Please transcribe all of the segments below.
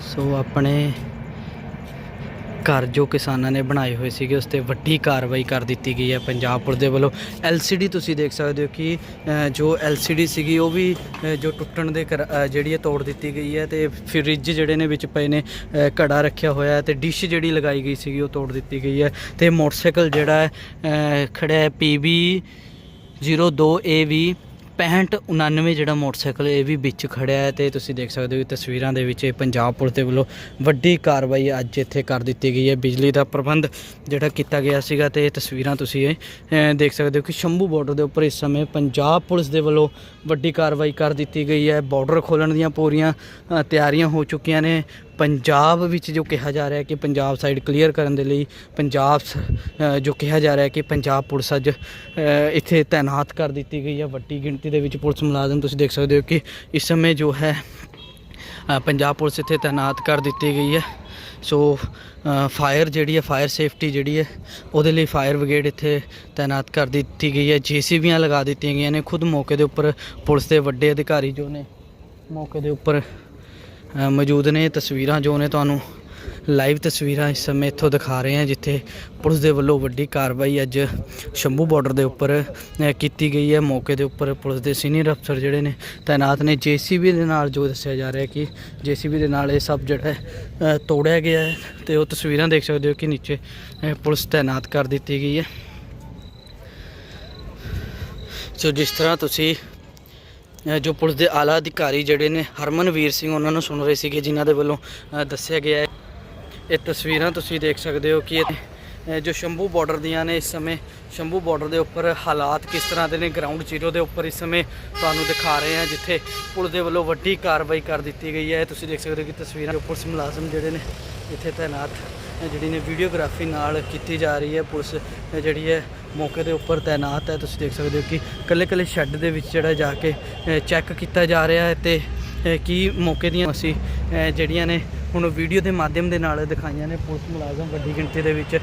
ਸੋ ਆਪਣੇ ਘਰ ਜੋ ਕਿਸਾਨਾਂ ਨੇ ਬਣਾਏ ਹੋਏ ਸੀਗੇ ਉਸ ਤੇ ਵੱਡੀ ਕਾਰਵਾਈ ਕਰ ਦਿੱਤੀ ਗਈ ਹੈ ਪੰਜਾਬ ਪੁਲਿਸ ਦੇ ਵੱਲੋਂ। LCD ਤੁਸੀਂ ਦੇਖ ਸਕਦੇ ਹੋ ਕਿ ਅ, ਜੋ LCD ਸੀਗੀ ਉਹ ਵੀ ਜੋ ਟੁੱਟਣ ਦੇ ਕਰ- ਜਿਹੜੀ ਹੈ ਤੋੜ ਦਿੱਤੀ ਗਈ ਹੈ ਤੇ ਫ੍ਰਿਜ ਜਿਹੜੇ ਨੇ ਵਿੱਚ ਪਏ ਨੇ ਘੜਾ ਰੱਖਿਆ ਹੋਇਆ ਹੈ ਤੇ ਡਿਸ਼ ਜਿਹੜੀ ਲਗਾਈ ਗਈ ਸੀਗੀ ਉਹ ਤੋੜ ਦਿੱਤੀ ਗਈ ਹੈ ਤੇ ਮੋਟਰਸਾਈਕਲ ਜਿਹੜਾ ਹੈ ਅ, ਖੜਿਆ ਹੈ PB 02AV 6599 ਜਿਹੜਾ ਮੋਟਰਸਾਈਕਲ ਇਹ ਵੀ ਵਿੱਚ ਖੜਿਆ ਹੈ ਤੇ ਤੁਸੀਂ ਦੇਖ ਸਕਦੇ ਹੋ ਕਿ ਤਸਵੀਰਾਂ ਦੇ ਵਿੱਚ ਇਹ ਪੰਜਾਬ ਪੁਲਿਸ ਦੇ ਵੱਲੋਂ ਵੱਡੀ ਕਾਰਵਾਈ ਅੱਜ ਇੱਥੇ ਕਰ ਦਿੱਤੀ ਗਈ ਹੈ। ਬਿਜਲੀ ਦਾ ਪ੍ਰਬੰਧ ਜਿਹੜਾ ਕੀਤਾ ਗਿਆ ਸੀਗਾ ਤੇ ਇਹ ਤਸਵੀਰਾਂ ਤੁਸੀਂ ਇਹ ਦੇਖ ਸਕਦੇ ਹੋ ਕਿ ਸ਼ੰਭੂ ਬਾਰਡਰ ਦੇ ਉੱਪਰ ਇਸ ਸਮੇਂ ਪੰਜਾਬ ਪੁਲਿਸ ਦੇ ਵੱਲੋਂ ਵੱਡੀ ਕਾਰਵਾਈ ਕਰ ਦਿੱਤੀ ਗਈ ਹੈ। ਬਾਰਡਰ ਖੋਲਣ ਦੀਆਂ ਪੂਰੀਆਂ ਤਿਆਰੀਆਂ ਹੋ ਚੁੱਕੀਆਂ ਨੇ। ਪੰਜਾਬ ਵਿੱਚ ਜੋ ਕਿਹਾ ਜਾ ਰਿਹਾ ਕਿ ਪੰਜਾਬ ਸਾਈਡ ਕਲੀਅਰ ਕਰਨ ਦੇ ਲਈ ਪੰਜਾਬ ਸ- ਜੋ ਕਿਹਾ ਜਾ ਰਿਹਾ ਕਿ ਪੰਜਾਬ ਪੁਲਿਸ ਅੱਜ ਇੱਥੇ ਤਾਇਨਾਤ ਕਰ ਦਿੱਤੀ ਗਈ ਹੈ ਵੱਡੀ ਗਿਣਤੀ ਦੇ ਵਿੱਚ ਪੁਲਿਸ ਮੁਲਾਜ਼ਮ ਤੁਸੀਂ ਦੇਖ ਸਕਦੇ ਹੋ ਕਿ ਇਸ ਸਮੇਂ ਜੋ ਹੈ ਪੰਜਾਬ ਪੁਲਿਸ ਇੱਥੇ ਤਾਇਨਾਤ ਕਰ ਦਿੱਤੀ ਗਈ ਹੈ। ਸੋ ਫਾਇਰ ਜਿਹੜੀ ਹੈ ਫਾਇਰ ਸੇਫਟੀ ਜਿਹੜੀ ਹੈ, ਉਹਦੇ ਲਈ ਫਾਇਰ ਬ੍ਰਿਗੇਡ ਇੱਥੇ ਤਾਇਨਾਤ ਕਰ ਦਿੱਤੀ ਗਈ ਹੈ। ਜੀਸੀਬੀਆਂ ਲਗਾ ਦਿੱਤੀਆਂ ਗਈਆਂ ਨੇ। ਖੁਦ ਮੌਕੇ ਦੇ ਉੱਪਰ ਪੁਲਿਸ ਦੇ ਵੱਡੇ ਅਧਿਕਾਰੀ ਜੋ ਨੇ, ਮੌਕੇ ਦੇ ਉੱਪਰ ਮੌਜੂਦ ਨੇ ਤਸਵੀਰਾਂ ਜੋ ਨੇ ਤੁਹਾਨੂੰ ਲਾਈਵ ਤਸਵੀਰਾਂ ਇਸ ਸਮੇਂ ਇੱਥੋਂ ਦਿਖਾ ਰਹੇ ਹਾਂ, ਜਿੱਥੇ ਪੁਲਿਸ ਦੇ ਵੱਲੋਂ ਵੱਡੀ ਕਾਰਵਾਈ ਅੱਜ ਸ਼ੰਭੂ ਬਾਰਡਰ ਦੇ ਉੱਪਰ ਕੀਤੀ ਗਈ ਹੈ। ਮੌਕੇ ਦੇ ਉੱਪਰ ਪੁਲਿਸ ਦੇ ਸੀਨੀਅਰ ਅਫਸਰ ਜਿਹੜੇ ਨੇ, ਤਾਇਨਾਤ ਨੇ। ਜੀਸੀਬੀ ਦੇ ਨਾਲ ਜੋ ਦੱਸਿਆ ਜਾ ਰਿਹਾ ਕਿ ਜੀਸੀਬੀ ਦੇ ਨਾਲ ਇਹ ਸਭ ਜਿਹੜਾ ਤੋੜਿਆ ਗਿਆ ਹੈ ਤੇ ਉਹ ਤਸਵੀਰਾਂ ਦੇਖ ਸਕਦੇ ਹੋ ਕਿ ਨੀਚੇ ਪੁਲਿਸ ਤਾਇਨਾਤ ਕਰ ਦਿੱਤੀ ਗਈ ਹੈ। ਸੋ ਜਿਸ ਤਰ੍ਹਾਂ ਤੁਸੀਂ ਜੋ ਪੁਲਿਸ ਦੇ ਆਲਾ ਅਧਿਕਾਰੀ ਜਿਹੜੇ ਨੇ ਹਰਮਨਵੀਰ ਸਿੰਘ ਉਹਨਾਂ ਨੂੰ ਸੁਣ ਰਹੇ ਸੀਗੇ, ਜਿਨ੍ਹਾਂ ਦੇ ਵੱਲੋਂ ਦੱਸਿਆ ਗਿਆ ਹੈ। ਇਹ ਤਸਵੀਰਾਂ ਤੁਸੀਂ ਦੇਖ ਸਕਦੇ ਹੋ ਕਿ ਇਹ ਜੋ ਸ਼ੰਭੂ ਬਾਰਡਰ ਦੀਆਂ ਨੇ ਇਸ ਸਮੇਂ, ਸ਼ੰਭੂ ਬਾਰਡਰ ਦੇ ਉੱਪਰ ਹਾਲਾਤ ਕਿਸ ਤਰ੍ਹਾਂ ਦੇ ਨੇ ਗਰਾਊਂਡ ਜ਼ੀਰੋ ਦੇ ਉੱਪਰ ਇਸ ਸਮੇਂ ਤੁਹਾਨੂੰ ਦਿਖਾ ਰਹੇ ਹਾਂ, ਜਿੱਥੇ ਪੁਲਿਸ ਦੇ ਵੱਲੋਂ ਵੱਡੀ ਕਾਰਵਾਈ ਕਰ ਦਿੱਤੀ ਗਈ ਹੈ। ਤੁਸੀਂ ਦੇਖ ਸਕਦੇ ਹੋ ਕਿ ਤਸਵੀਰਾਂ ਜੋ ਪੁਲਿਸ ਮੁਲਾਜ਼ਮ ਜਿਹੜੇ ਨੇ, ਇੱਥੇ ਤਾਇਨਾਤ ਜਿਹੜੀ ਨੇ ਵੀਡੀਓਗ੍ਰਾਫੀ ਨਾਲ ਕੀਤੀ ਜਾ ਰਹੀ ਹੈ, ਪੁਲਿਸ ਜਿਹੜੀ ਹੈ ਮੌਕੇ ਦੇ ਉੱਪਰ ਤਾਇਨਾਤ ਹੈ। ਤੁਸੀਂ ਦੇਖ ਸਕਦੇ ਹੋ ਕਿ ਕੱਲੇ ਕੱਲੇ ਸ਼ੈੱਡ ਦੇ ਵਿੱਚ ਜਿਹੜਾ ਜਾ ਕੇ ਚੈੱਕ ਕੀਤਾ ਜਾ ਰਿਹਾ ਹੈ ਤੇ ਕੀ ਮੌਕੇ ਦੀਆਂ ਅਸੀਂ ਜਿਹੜੀਆਂ ਨੇ ਹੁਣ ਵੀਡੀਓ ਦੇ ਮਾਧਿਅਮ ਦੇ ਨਾਲ ਦਿਖਾਈਆਂ ਨੇ। ਪੁਲਿਸ ਮੁਲਾਜ਼ਮ ਵੱਡੀ ਗਿਣਤੀ ਦੇ ਵਿੱਚ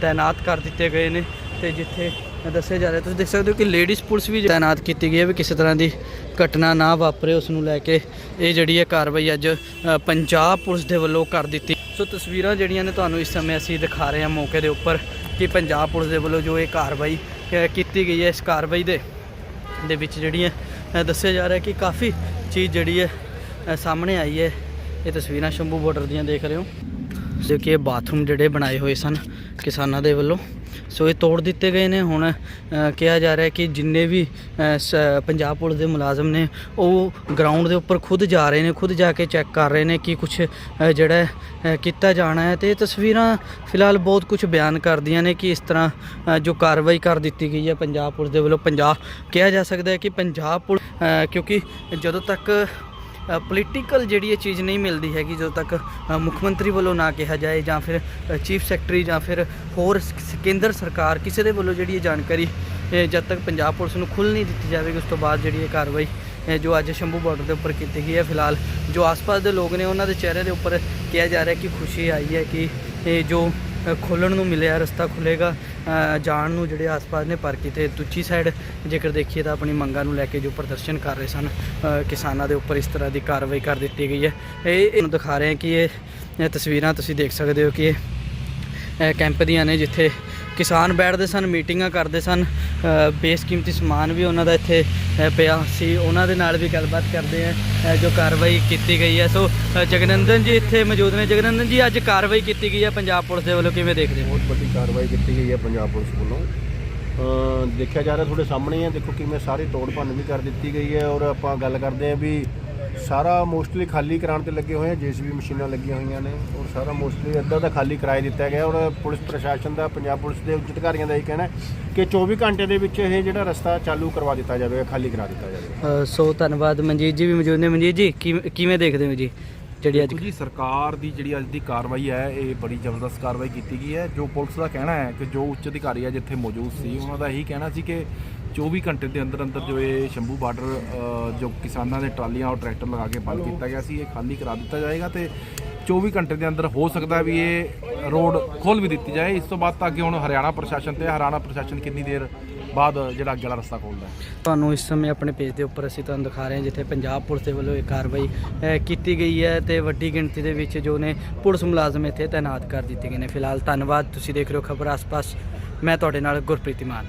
ਤਾਇਨਾਤ ਕਰ ਦਿੱਤੇ ਗਏ ਨੇ ਤੇ ਜਿੱਥੇ ਦੱਸਿਆ ਜਾ ਰਿਹਾ, ਤੁਸੀਂ ਦੇਖ ਸਕਦੇ ਹੋ ਕਿ ਲੇਡੀਜ਼ ਪੁਲਿਸ ਵੀ ਤਾਇਨਾਤ ਕੀਤੀ ਗਈ ਹੈ ਵੀ ਕਿਸੇ ਤਰ੍ਹਾਂ ਦੀ ਘਟਨਾ ਨਾ ਵਾਪਰੇ ਉਸ ਨੂੰ ਲੈ ਕੇ ਇਹ ਜਿਹੜੀ ਹੈ ਕਾਰਵਾਈ ਅੱਜ ਪੰਜਾਬ ਪੁਲਿਸ ਦੇ ਵੱਲੋਂ ਕਰ ਦਿੱਤੀ ਸੋ ਤਸਵੀਰਾਂ ਜਿਹੜੀਆਂ ਨੇ ਤੁਹਾਨੂੰ ਇਸ ਸਮੇਂ ਅਸੀਂ ਦਿਖਾ ਰਹੇ ਹਾਂ ਮੌਕੇ ਦੇ ਉੱਪਰ ਕਿ ਪੰਜਾਬ ਪੁਲਿਸ ਦੇ ਵੱਲੋਂ ਜੋ ਇਹ ਕਾਰਵਾਈ ਕੀਤੀ ਗਈ ਹੈ, ਇਸ ਕਾਰਵਾਈ ਦੇ ਦੇ ਵਿੱਚ ਜਿਹੜੀ ਹੈ ਦੱਸਿਆ ਜਾ ਰਿਹਾ ਕਿ ਕਾਫੀ ਚੀਜ਼ ਜਿਹੜੀ ਹੈ ਸਾਹਮਣੇ ਆਈ ਹੈ। ਇਹ ਤਸਵੀਰਾਂ ਸ਼ੰਭੂ ਬਾਰਡਰ ਦੀਆਂ ਦੇਖ ਰਹੇ ਹੋ। ਜੋ ਕਿ ਇਹ ਬਾਥਰੂਮ ਜਿਹੜੇ ਬਣਾਏ ਹੋਏ ਸਨ ਕਿਸਾਨਾਂ ਦੇ ਵੱਲੋਂ। ਸੋ ਇਹ ਤੋੜ ਦਿੱਤੇ ਗਏ ਨੇ। ਹੁਣ ਕਿਹਾ ਜਾ ਰਿਹਾ ਕਿ ਜਿੰਨੇ ਵੀ ਸ- ਪੰਜਾਬ ਪੁਲਿਸ ਦੇ ਮੁਲਾਜ਼ਮ ਨੇ, ਉਹ ਗਰਾਊਂਡ ਦੇ ਉੱਪਰ ਖੁਦ ਜਾ ਰਹੇ ਨੇ, ਖੁਦ ਜਾ ਕੇ ਚੈੱਕ ਕਰ ਰਹੇ ਨੇ ਕਿ ਕੁਝ ਜਿਹੜਾ ਕੀਤਾ ਜਾਣਾ ਹੈ। ਤੇ ਇਹ ਤਸਵੀਰਾਂ ਫਿਲਹਾਲ ਬਹੁਤ ਕੁਝ ਬਿਆਨ ਕਰਦੀਆਂ ਨੇ ਕਿ ਇਸ ਤਰ੍ਹਾਂ ਜੋ ਕਾਰਵਾਈ ਕਰ ਦਿੱਤੀ ਗਈ ਹੈ ਪੰਜਾਬ ਪੁਲਿਸ ਦੇ ਵੱਲੋਂ। ਪੰਜਾਬ, ਕਿਹਾ ਜਾ ਸਕਦਾ ਹੈ ਕਿ ਪੰਜਾਬ ਪੁਲਿਸ ਕਿਉਂਕਿ ਜਦੋਂ ਤੱਕ ਪੋਲੀਟੀਕਲ ਜਿਹੜੀ ਇਹ ਚੀਜ਼ ਨਹੀਂ ਮਿਲਦੀ ਹੈਗੀ ਜਦੋਂ ਤੱਕ ਮੁੱਖ ਮੰਤਰੀ ਵੱਲੋਂ ਨਾ ਕਿਹਾ ਜਾਏ ਜਾਂ ਫਿਰ ਚੀਫ ਸੈਕਟਰੀ ਜਾਂ ਫਿਰ ਹੋਰ ਕੇਂਦਰ ਸਰਕਾਰ ਕਿਸੇ ਦੇ ਵੱਲੋਂ ਜਿਹੜੀ ਇਹ ਜਾਣਕਾਰੀ ਜਦ ਤੱਕ ਪੰਜਾਬ ਪੁਲਿਸ ਨੂੰ ਖੁੱਲ੍ਹ ਨਹੀਂ ਦਿੱਤੀ ਜਾਵੇਗੀ ਉਸ ਤੋਂ ਬਾਅਦ ਜਿਹੜੀ ਇਹ ਕਾਰਵਾਈ ਜੋ ਅੱਜ ਸ਼ੰਭੂ ਬਾਰਡਰ ਦੇ ਉੱਪਰ ਕੀਤੀ ਗਈ ਹੈ ਫਿਲਹਾਲ ਜੋ ਆਸ-ਪਾਸ ਦੇ ਲੋਕ ਨੇ ਉਹਨਾਂ ਦੇ ਚਿਹਰੇ ਦੇ ਉੱਪਰ ਕਿਹਾ ਜਾ ਰਿਹਾ ਕਿ ਖੁਸ਼ੀ ਆਈ ਹੈ ਕਿ ਇਹ ਜੋ ਅ, ਨੂੰ ਮਿਲਿਆ ਰਸਤਾ ਖੁੱਲੇਗਾ ਜਾਣ ਨੂੰ ਜਿਹੜੇ ਆਸ-ਪਾਸ ਨੇ ਪਰ ਕਿਤੇ ਦੂਜੀ ਸਾਈਡ ਜੇਕਰ ਦੇਖੀਏ ਤਾਂ ਆਪਣੀ ਮੰਗਾਂ ਨੂੰ ਲੈ ਕੇ ਜੋ ਪ੍ਰਦਰਸ਼ਨ ਕਰ ਰਹੇ ਸਨ ਕਿਸਾਨਾਂ ਦੇ ਉੱਪਰ ਇਸ ਤਰ੍ਹਾਂ ਦੀ ਕਾਰਵਾਈ ਕਰ ਦਿੱਤੀ ਗਈ ਹੈ। ਇਹ ਇਹਨੂੰ ਦਿਖਾ ਰਹੇ ਹਾਂ ਕਿ ਇਹ ਤਸਵੀਰਾਂ ਤੁਸੀਂ ਦੇਖ ਸਕਦੇ ਹੋ ਕਿ ਇਹ ਕੈਂਪ ਦੀਆਂ ਨੇ ਜਿੱਥੇ ਕਿਸਾਨ ਬੈਠਦੇ ਸਨ, ਮੀਟਿੰਗਾਂ ਕਰਦੇ ਸਨ ਬੇਸਕੀਮਤੀ ਸਮਾਨ ਵੀ ਉਹਨਾਂ ਦਾ ਇੱਥੇ ਪਿਆ ਸੀ। ਉਹਨਾਂ ਦੇ ਨਾਲ ਵੀ ਗੱਲਬਾਤ ਕਰਦੇ ਆ ਜੋ ਕਾਰਵਾਈ ਕੀਤੀ ਗਈ ਹੈ। ਸੋ ਜਗਨੰਦਨ ਜੀ ਇੱਥੇ ਮੌਜੂਦ ਨੇ। ਜਗਨੰਦਨ ਜੀ ਅੱਜ ਕਾਰਵਾਈ ਕੀਤੀ ਗਈ ਹੈ ਪੰਜਾਬ ਪੁਲਿਸ ਦੇ ਵੱਲੋਂ। ਕਿਵੇਂ ਦੇਖਦੇ ਹੋ? ਬਹੁਤ ਵੱਡੀ ਕਾਰਵਾਈ ਕੀਤੀ ਗਈ ਹੈ ਪੰਜਾਬ ਪੁਲਿਸ ਵੱਲੋਂ। ਦੇਖਿਆ ਜਾ ਰਿਹਾ ਤੁਹਾਡੇ ਸਾਹਮਣੇ ਹੀ ਦੇਖੋ ਕਿਵੇਂ ਸਾਰੀ ਤੋੜ ਭੰਨ ਵੀ ਕਰ ਦਿੱਤੀ ਗਈ ਹੈ ਔਰ ਆਪਾਂ ਗੱਲ ਕਰਦੇ ਹਾਂ ਵੀ ਸਾਰਾ ਮੋਸਟਲੀ ਖਾਲੀ ਕਰਾਉਣ ਤੇ ਲੱਗੇ ਹੋਏ ਆ। ਜੀਸੀਬੀ ਮਸ਼ੀਨਾਂ ਲੱਗੀਆਂ ਹੋਈਆਂ ਨੇ ਔਰ ਸਾਰਾ ਮੋਸਟਲੀ ਅੱਧਾ ਤਾਂ ਖਾਲੀ ਕਰਾਏ ਦਿੱਤਾ ਗਿਆ ਔਰ ਪੁਲਿਸ ਪ੍ਰਸ਼ਾਸਨ ਦਾ ਪੰਜਾਬ ਪੁਲਿਸ ਦੇ ਉੱਚ ਅਧਿਕਾਰੀਆਂ ਦਾ ਇਹ ਕਹਿਣਾ ਕਿ 24 ਘੰਟੇ ਦੇ ਵਿੱਚ ਇਹ ਜਿਹੜਾ ਰਸਤਾ ਚਾਲੂ ਕਰਵਾ ਦਿੱਤਾ ਜਾਵੇਗਾ ਖਾਲੀ ਕਰਾ ਦਿੱਤਾ ਜਾਵੇਗਾ। ਅ, ਸੋ ਧੰਨਵਾਦ ਮਨਜੀਤ ਜੀ ਵੀ ਮੌਜੂਦ ਨੇ। ਮਨਜੀਤ ਜੀ ਕਿਵੇਂ ਦੇਖਦੇ ਹੋ ਜੀ? ਜਿਹੜੀ ਅੱਜ ਜੀ, ਸਰਕਾਰ ਦੀ ਜਿਹੜੀ ਅੱਜ ਦੀ ਕਾਰਵਾਈ ਹੈ, ਇਹ ਬੜੀ ਜ਼ਬਰਦਸਤ ਕਾਰਵਾਈ ਕੀਤੀ ਗਈ ਹੈ। ਜੋ ਪੁਲਿਸ ਦਾ ਕਹਿਣਾ ਹੈ ਕਿ ਜੋ ਉੱਚ ਅਧਿਕਾਰੀ ਹੈ ਜਿੱਥੇ ਮੌਜੂਦ ਸੀ, ਉਹਨਾਂ ਦਾ ਇਹੀ ਕਹਿਣਾ ਸੀ ਕਿ 24 ਘੰਟੇ ਦੇ ਅੰਦਰ ਅੰਦਰ ਜੋ ਇਹ ਸ਼ੰਭੂ ਬਾਰਡਰ ਜੋ ਕਿਸਾਨਾਂ ਦੇ ਟਰਾਲੀਆਂ ਔਰ ਟਰੈਕਟਰ ਲਗਾ ਕੇ ਬੰਦ ਕੀਤਾ ਗਿਆ ਸੀ, ਇਹ ਖਾਲੀ ਕਰਾ ਦਿੱਤਾ ਜਾਏਗਾ ਤੇ 24 ਘੰਟੇ ਦੇ ਅੰਦਰ ਹੋ ਸਕਦਾ ਵੀ ਇਹ ਰੋਡ ਖੋਲ ਵੀ ਦਿੱਤੀ ਜਾਏ। ਇਸ ਤੋਂ ਬਾਅਦ ਤਾਂ ਅੱਗੇ ਹੁਣ ਹਰਿਆਣਾ ਪ੍ਰਸ਼ਾਸਨ ਤੇ ਹਰਿਆਣਾ ਪ੍ਰਸ਼ਾਸਨ ਕਿੰਨੀ ਦੇਰ ਬਾਅਦ ਜਿਹੜਾ ਅੱਗੇ ਵਾਲਾ ਰਸਤਾ ਖੋਲਦਾ ਹੈ। ਤੁਹਾਨੂੰ ਇਸ ਸਮੇਂ ਆਪਣੇ ਪੇਜ ਦੇ ਉੱਪਰ ਅਸੀਂ ਤੁਹਾਨੂੰ ਦਿਖਾ ਰਹੇ ਹਾਂ ਜਿੱਥੇ ਪੰਜਾਬ ਪੁਲਿਸ ਦੇ ਵੱਲੋਂ ਇਹ ਕਾਰਵਾਈ ਅ, ਕੀਤੀ ਗਈ ਹੈ ਤੇ ਵੱਡੀ ਗਿਣਤੀ ਦੇ ਵਿੱਚ ਜੋ ਨੇ ਪੁਲਿਸ ਮੁਲਾਜ਼ਮ ਇੱਥੇ ਤਾਇਨਾਤ ਕਰ ਦਿੱਤੇ ਗਏ ਨੇ। ਫਿਲਹਾਲ ਧੰਨਵਾਦ ਤੁਸੀਂ ਦੇਖ ਰਹੇ ਹੋ ਖਬਰ ਆਸ-ਪਾਸ। ਮੈਂ ਤੁਹਾਡੇ ਨਾਲ ਗੁਰਪ੍ਰੀਤ ਮਾਨ।